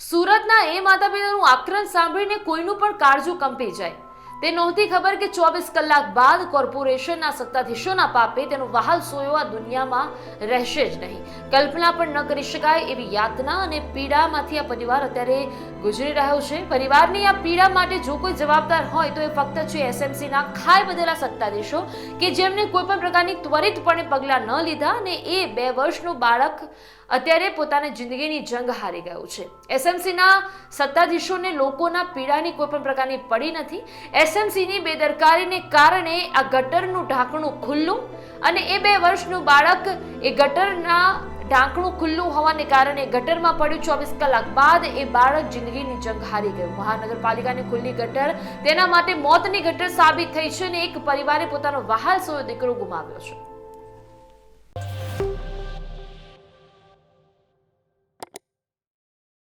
સુરતના એ માતા પિતાનું આક્રંદ સાંભળીને કોઈનું પણ કાળજું કંપી જાય. તે નહોતી ખબર કે ચોવીસ કલાક બાદ કોર્પોરેશનના સત્તાધીશોના પાપે તેનો વહાલ સોયો આ દુનિયામાં રહેશે જ નહીં. કલ્પના પણ ન કરી શકાય એવી યાતના અને પીડામાંથી આ પરિવાર અત્યારે ગુજરી રહ્યો છે. પરિવારની આ પીડા માટે જો કોઈ જવાબદાર હોય તો એ ફક્ત છે એસએમસીના ખાઈ બધેલા સત્તાધીશો કે જેમને કોઈ પણ પ્રકારની ત્વરિતપણે પગલાં ન લીધા અને એ બે વર્ષનું બાળક અત્યારે પોતાની જિંદગીની જંગ હારી ગયું છે. એસએમસીના સત્તાધીશોને લોકોના પીડાની કોઈ પણ પ્રકારની પડી નથી. એસએમસીની બેદરકારીને કારણે આ ગટરનું ઢાંકણું ખુલ્લું અને એ બે વર્ષનું બાળક એ ગટરના ઢાંકણું ખુલ્લું હોવાને કારણે ગટરમાં પડ્યું ચોવીસ કલાક બાદ એ બાળક જિંદગીની જંગ હારી ગયું. મહાનગરપાલિકાની ખુલ્લી ગટર તેના માટે મોતની ગટર સાબિત થઈ છે અને એક પરિવારે પોતાનો વહાલ સોયો દીકરો ગુમાવ્યો છે.